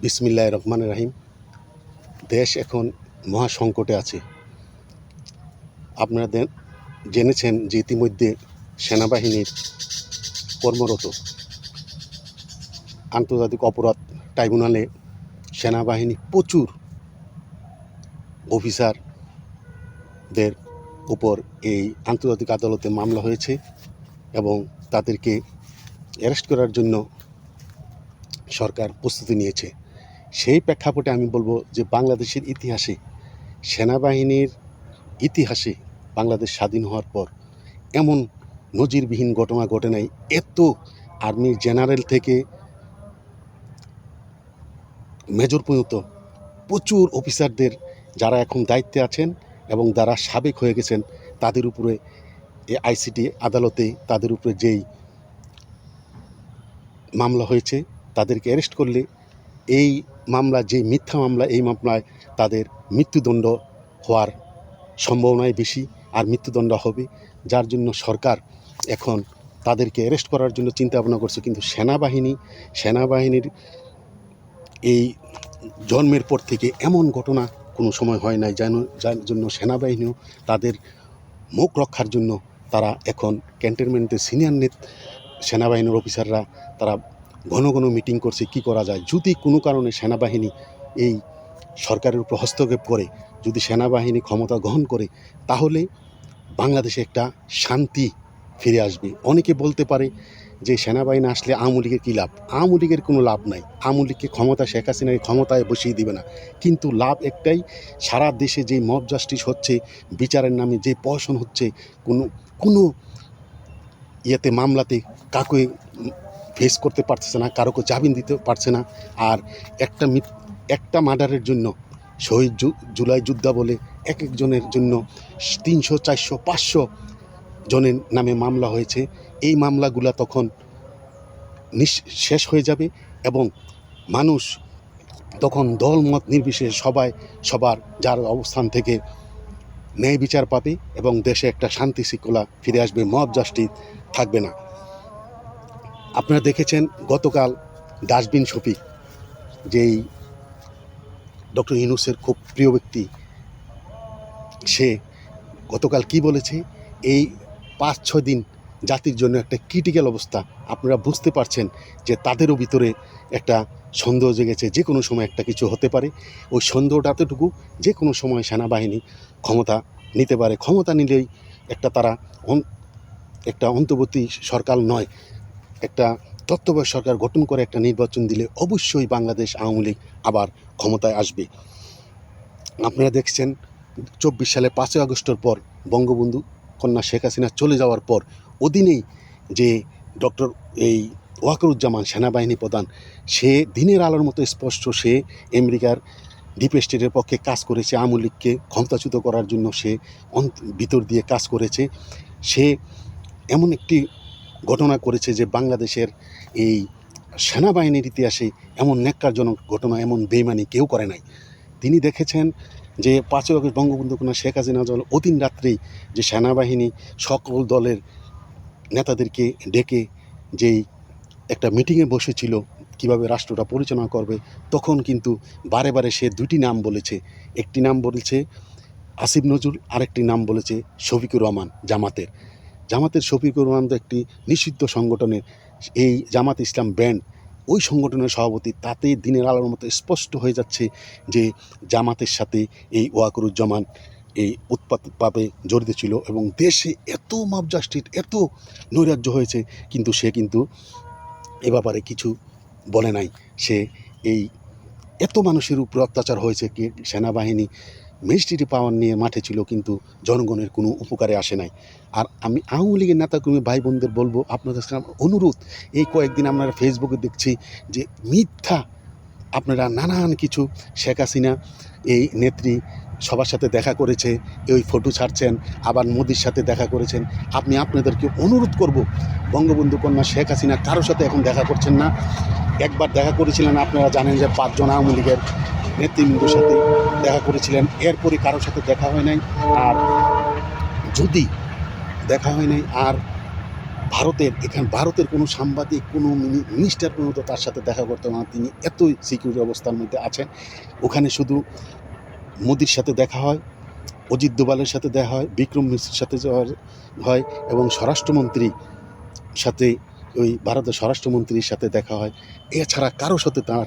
বিসমিল্লাহ রহমান রাহিম। দেশ এখন মহা সংকটে আছে। আপনারা জেনেছেন যে ইতিমধ্যে সেনাবাহিনীর কর্মরত আন্তর্জাতিক অপরাধ ট্রাইব্যুনালে সেনাবাহিনী প্রচুর অফিসারদের উপর এই আন্তর্জাতিক আদালতে মামলা হয়েছে এবং তাদেরকে অ্যারেস্ট করার জন্য সরকার প্রস্তুতি নিয়েছে। সেই প্রেক্ষাপটে আমি বলব যে বাংলাদেশের ইতিহাসে, সেনাবাহিনীর ইতিহাসে বাংলাদেশ স্বাধীন হওয়ার পর এমন নজিরবিহীন ঘটনা ঘটে নাই। এত আর্মির জেনারেল থেকে মেজর পর্যন্ত প্রচুর অফিসারদের যারা এখন দায়িত্বে আছেন এবং যারা সাবেক হয়ে গেছেন, তাদের উপরে এ আইসিটি আদালতে তাদের উপরে যেই মামলা হয়েছে, তাদেরকে অ্যারেস্ট করলে এই মামলা, যে মিথ্যা মামলা, এই মামলায় তাদের মৃত্যুদণ্ড হওয়ার সম্ভাবনাই বেশি আর মৃত্যুদণ্ড হবে। যার জন্য সরকার এখন তাদেরকে অ্যারেস্ট করার জন্য চিন্তা ভাবনা করছে। কিন্তু সেনাবাহিনী, সেনাবাহিনীর এই জন্মের পর থেকে এমন ঘটনা কোনো সময় হয় নাই। যেন, যার জন্য সেনাবাহিনীও তাদের মুখ রক্ষার জন্য তারা এখন ক্যান্টনমেন্টের সিনিয়র নেত সেনাবাহিনীর অফিসাররা তারা ঘন ঘন মিটিং করছে, কি করা যায়? যদি কোনো কারণে সেনাবাহিনী এই সরকারের উপর হস্তক্ষেপ করে, যদি সেনাবাহিনী ক্ষমতা গ্রহণ করে, তাহলে বাংলাদেশে একটা শান্তি ফিরে আসবে। অনেকে বলতে পারে যে সেনাবাহিনী আসলে আওয়ামী লীগের কী লাভ? আওয়ামী লীগের কোনো লাভ নাই। আওয়ামী লীগকে ক্ষমতা শেখ হাসিনাকে ক্ষমতায় বসিয়ে দিবে না। কিন্তু লাভ একটাই, সারা দেশে যে মব জাস্টিস হচ্ছে, বিচারের নামে যে প্রহসন হচ্ছে, কোনো কোনো ইয়েতে, মামলাতে কাউকে ফেস করতে পারছে না কারোকে জামিন দিতে পারছে না। আর একটা একটা মার্ডারের জন্য, শহীদ জুলাই যোদ্ধা বলে এক একজনের জন্য তিনশো, চারশো, পাঁচশো জনের নামে মামলা হয়েছে। এই মামলাগুলা তখন শেষ হয়ে যাবে এবং মানুষ তখন দল মত নির্বিশেষে সবাই, সবার যার অবস্থান থেকে ন্যায় বিচার পাবে এবং দেশে একটা শান্তি শৃঙ্খলা ফিরে আসবে মব জাস্টিস থাকবে না। আপনারা দেখেছেন গতকাল ডাস্টবিন শফিক, যেই ডক্টর ইউনুসের খুব প্রিয় ব্যক্তি, সে গতকাল কি বলেছে? এই পাঁচ, ছয় দিন জাতির জন্য একটা ক্রিটিক্যাল অবস্থা। আপনারা বুঝতে পারছেন যে তাদেরও ভিতরে একটা সন্দেহ জেগেছে, যে কোনো সময় একটা কিছু হতে পারে। ওই সন্দেহটা এতটুকু যে কোনো সময় সেনাবাহিনী ক্ষমতা নিতে পারে। ক্ষমতা নিলেই একটা তারা একটা অন্তর্বর্তী সরকার নয় একটা তত্ত্বাবধায়ক সরকার গঠন করে একটা নির্বাচন দিলে অবশ্যই বাংলাদেশ আওয়ামী লীগ আবার ক্ষমতায় আসবে। আপনারা দেখছেন, চব্বিশ সালে পাঁচই আগস্টের পর বঙ্গবন্ধু কন্যা শেখ হাসিনা চলে যাওয়ার পর অধীনেই যে ডক্টর এই ওয়াকরুজ্জামান সেনাবাহিনী প্রধান, সে দিনের আলোর মতো স্পষ্ট সে আমেরিকার ডিপ স্টেটের পক্ষে কাজ করেছে, আওয়ামী লীগকে ক্ষমতাচ্যুত করার জন্য সে ভিতর দিয়ে কাজ করেছে। সে এমন একটি ঘটনা করেছে যে বাংলাদেশের এই সেনাবাহিনীর ইতিহাসে এমন ন্যাক্কারজনক ঘটনা, এমন বেইমানি কেউ করে নাই। তিনি দেখেছেন যে পাঁচই আগস্ট বঙ্গবন্ধু কন্যা শেখ হাসিনা জল অদিন রাত্রেই যে সেনাবাহিনী সকল দলের নেতাদেরকে ডেকে যেই একটা মিটিংয়ে বসেছিল, কীভাবে রাষ্ট্রটা পরিচালনা করবে, তখন কিন্তু বারে বারে সে দুটি নাম বলেছে। একটি নাম বলেছে আসিফ নজরুল, আরেকটি নাম বলেছে শফিকুর রহমান জামাতের। জামাতের শফিকুর রহমান একটি নিষিদ্ধ সংগঠনের এই জামাত ইসলাম ব্যান্ড। ওই সংগঠনের সভাপতি তাতে দিনের আলোর মতো স্পষ্ট হয়ে যাচ্ছে যে জামাতের সাথে এই ওয়াকুরুজ্জামান এই উৎপাত উৎপাতভাবে জড়িত ছিল এবং দেশে এত মাপজাষ্টির এত নৈরাজ্য হয়েছে, কিন্তু সে কিন্তু এ ব্যাপারে কিছু বলে নাই। সে এই এত মানুষের উপর অত্যাচার হয়েছে কি সেনাবাহিনী ম্যাজিস্ট্রেটি পাওয়ার নিয়ে মাঠে ছিল, কিন্তু জনগণের কোনো উপকারে আসে নাই। আর আমি আওয়ামী লীগের নেতাকর্মী ভাই বোনদের বলব, আপনাদের অনুরোধ, এই কয়েকদিন আপনারা ফেসবুকে দেখছি যে মিথ্যা, আপনারা নানান কিছু শেখ হাসিনা, এই নেত্রী সবার সাথে দেখা করেছে, এই ফটো ছাড়ছেন, আবার মোদির সাথে দেখা করেছেন। আপনি আপনাদেরকে অনুরোধ করব, বঙ্গবন্ধু কন্যা শেখ হাসিনা কারোর সাথে এখন দেখা করছেন না। একবার দেখা করেছিলেন, আপনারা জানেন যে পাঁচজন আওয়ামী লীগের নেতৃবৃন্দর সাথে দেখা করেছিলেন। এরপরে কারোর সাথে দেখা হয় নাই। আর যদি দেখা হয় নাই, আর ভারতের, এখানে ভারতের কোনো সাংবাদিক, কোনো মিনি- মিনিস্টার পর্যন্ত তার সাথে দেখা করতে না। তিনি এতই সিকিউরিটি অবস্থার মধ্যে আছেন। ওখানে শুধু মোদির সাথে দেখা হয়, অজিত দোভালের সাথে দেখা হয়, বিক্রম মিশ্রের সাথে হয় এবং স্বরাষ্ট্রমন্ত্রী সাথে ওই ভারতের স্বরাষ্ট্রমন্ত্রীর সাথে দেখা হয়। এছাড়া কারোর সাথে তার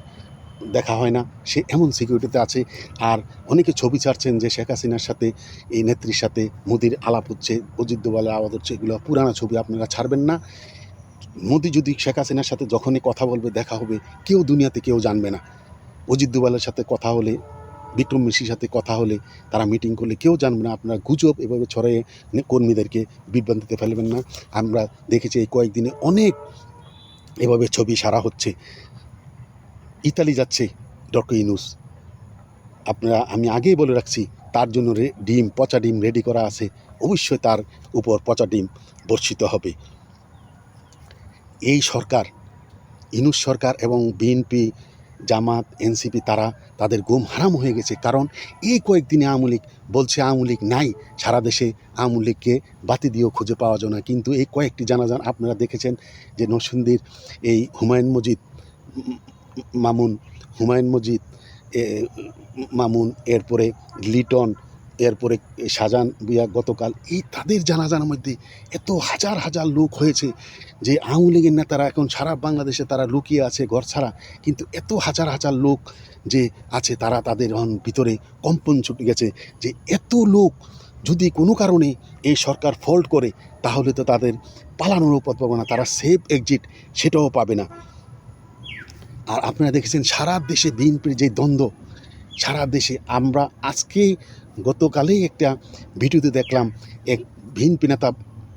দেখা হয় না, সে এমন সিকিউরিটিতে আছে। আর অনেকে ছবি ছাড়ছেন যে শেখ হাসিনার সাথে, এই নেত্রীর সাথে মোদির আলাপ হচ্ছে, অজিত দোভালের আওয়াজ হচ্ছে, এগুলো পুরানো ছবি, আপনারা ছাড়বেন না। মোদি যদি শেখ হাসিনার সাথে যখনই কথা বলবে, দেখা হবে, কেউ দুনিয়াতে কেউ জানবে না। অজিত দোভালের সাথে কথা হলে বিক্রম মিশ্রির সাথে কথা হলে তারা মিটিং করলে কেউ জানবে না। আপনারা গুজব এভাবে ছড়িয়ে কর্মীদেরকে বিভ্রান্তিতে ফেলবেন না। আমরা দেখেছি এই কয়েকদিনে অনেক এভাবে ছবি সারা হচ্ছে। ইতালি যাচ্ছে ডক্টর ইনুস। আপনারা, আমি আগেই বলে রাখছি, তার জন্য ডিম, পচা ডিম রেডি করা আছে। অবশ্যই তার উপর পচা ডিম বর্ষিত হবে। এই সরকার, ইনুস সরকার এবং বিএনপি জামাত, এনসিপি তারা তাদের গুম হারাম হয়ে গেছে। কারণ এই কয়েকদিনে আওয়ামী লীগ বলছে আওয়ামী লীগ নাই, সারা দেশে আওয়ামী লীগকে বাতি দিয়েও খুঁজে পাওয়া যায় না। কিন্তু এই কয়েকটি জানাজান আপনারা দেখেছেন যে নরসিংদীর এই হুমায়ুন মজিদ, মামুন, হুমায়ুন মজিদ মামুন, এরপরে লিটন এরপরে শাহজাহান বিয়া গতকাল এই তাদের জানাজানের মধ্যে এত হাজার হাজার লোক হয়েছে যে আওয়ামী লীগের নেতারা এখন সারা বাংলাদেশে তারা লুকিয়ে আছে ঘর ছাড়া। কিন্তু এত হাজার হাজার লোক যে আছে, তারা তাদের ভিতরে কম্পন ছুটে গেছে যে এত লোক যদি কোনো কারণে এই সরকার ফল্ট করে, তাহলে তো তাদের পালানোর পথ পাবে না, তারা সেফ এক্সিট সেটাও পাবে না। আর আপনারা দেখেছেন সারা দেশে বিএনপির যে দ্বন্দ্ব, সারা দেশে আমরা আজকে গতকালেই একটা ভিডিওতে দেখলাম এক বিএনপি নেতা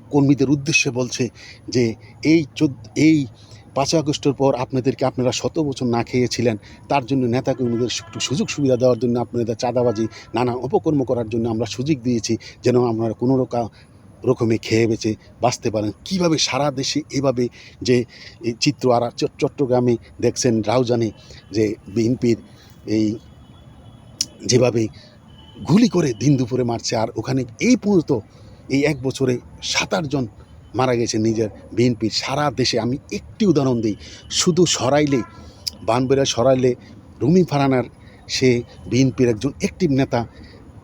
কর্মীদের উদ্দেশ্যে বলছে যে, এই চোদ্দ, এই পাঁচই আগস্টের পর আপনাদেরকে আপনারা শত বছর না খেয়েছিলেন, তার জন্য নেতা কর্মীদের একটু সুযোগ সুবিধা দেওয়ার জন্য আপনাদের চাঁদাবাজি, নানা অপকর্ম করার জন্য আমরা সুযোগ দিয়েছি, যেন আপনারা কোনো রকম রকমে খেয়ে বেঁচে বাঁচতে পারেন। কীভাবে সারা দেশে এভাবে যে চিত্র আর চট- চট্টগ্রামে দেখছেন রাউজানে যে বিএনপির এই যেভাবে গুলি করে দিন দুপুরে মারছে। আর ওখানে এই পর্যন্ত এই এক বছরে সাত আটজন মারা গেছে নিজের বিএনপির সারা দেশে। আমি একটি উদাহরণ দিই, শুধু সরাইলে বানবেরা সরাইলে রুমি ফারানার সে বিএনপির একজন অ্যাক্টিভ নেতা,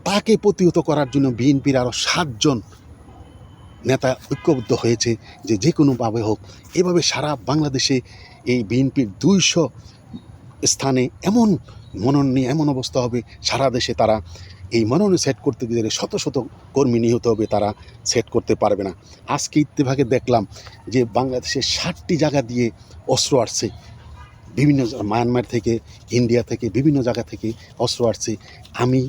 তাকে প্রতিহত করার জন্য বিএনপির আরও সাতজন নেতা ঐক্যবদ্ধ হয়েছে যে যে কোনোভাবে হোক। এভাবে সারা বাংলাদেশে এই বিএনপির দুইশো স্থানে এমন মনন নিয়ে এমন অবস্থা হবে, সারা দেশে তারা এই মননে সেট করতে গেলে শত শত কর্মী নিহত হবে, তারা সেট করতে পারবে না। আজকে ইত্তেফাকে দেখলাম যে বাংলাদেশের ষাটটি জায়গা দিয়ে অস্ত্র আসছে বিভিন্ন মায়ানমার থেকে, ইন্ডিয়া থেকে, বিভিন্ন জায়গা থেকে অস্ত্র আসছে আমি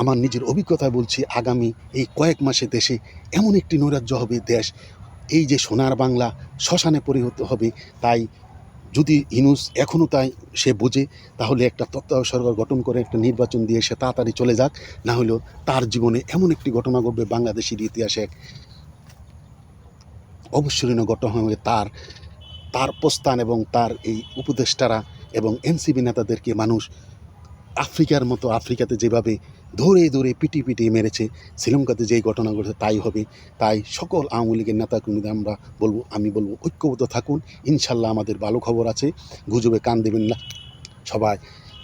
আমার নিজের অভিজ্ঞতায় বলছি, আগামী এই কয়েক মাসে দেশে এমন একটি নৈরাজ্য হবে, দেশ, এই যে সোনার বাংলা, শ্মশানে পরিণত হবে, তাই যদি ইনুস এখনও তাই সে বোঝে, তাহলে একটা তত্ত্বাবধায়ক সরকার গঠন করে, একটা নির্বাচন দিয়ে সে তাড়াতাড়ি চলে যাক। না হলেও তার জীবনে এমন একটি ঘটনা ঘটবে বাংলাদেশের ইতিহাসে। এক অবিস্মরণীয় ঘটনা হবে তার তার প্রস্থান এবং তার এই উপদেষ্টারা এবং এনসিবি নেতাদেরকে মানুষ আফ্রিকার মতো আফ্রিকাতে যেভাবে ধরে ধরে পিটি পিটি মেরেছে, শ্রীলঙ্কাতে যেই ঘটনা ঘটেছে তাই হবে। তাই সকল আওয়ামী লীগের নেতাকর্মীদের আমরা বলব, আমি বলব ঐক্যবদ্ধ থাকুন। ইনশাল্লাহ আমাদের ভালো খবর আছে। গুজবে কান দেবেন না। সবাই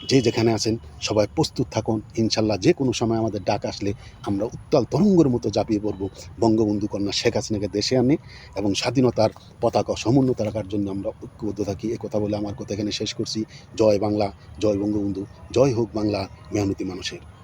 যে যেখানে আছেন, সবাই প্রস্তুত থাকুন। ইনশাল্লাহ যে কোনো সময় আমাদের ডাক আসলে আমরা উত্তাল তরঙ্গের মতো জাপিয়ে পড়ব। বঙ্গবন্ধু কন্যা শেখ হাসিনাকে দেশে আনে এবং স্বাধীনতার পতাকা সমুন্নত রাখার জন্য আমরা ঐক্যবদ্ধ থাকি। এ কথা বলে আমার কথা এখানে শেষ করছি। জয় বাংলা, জয় বঙ্গবন্ধু, জয় হোক বাংলা, মেহনতি মানুষের।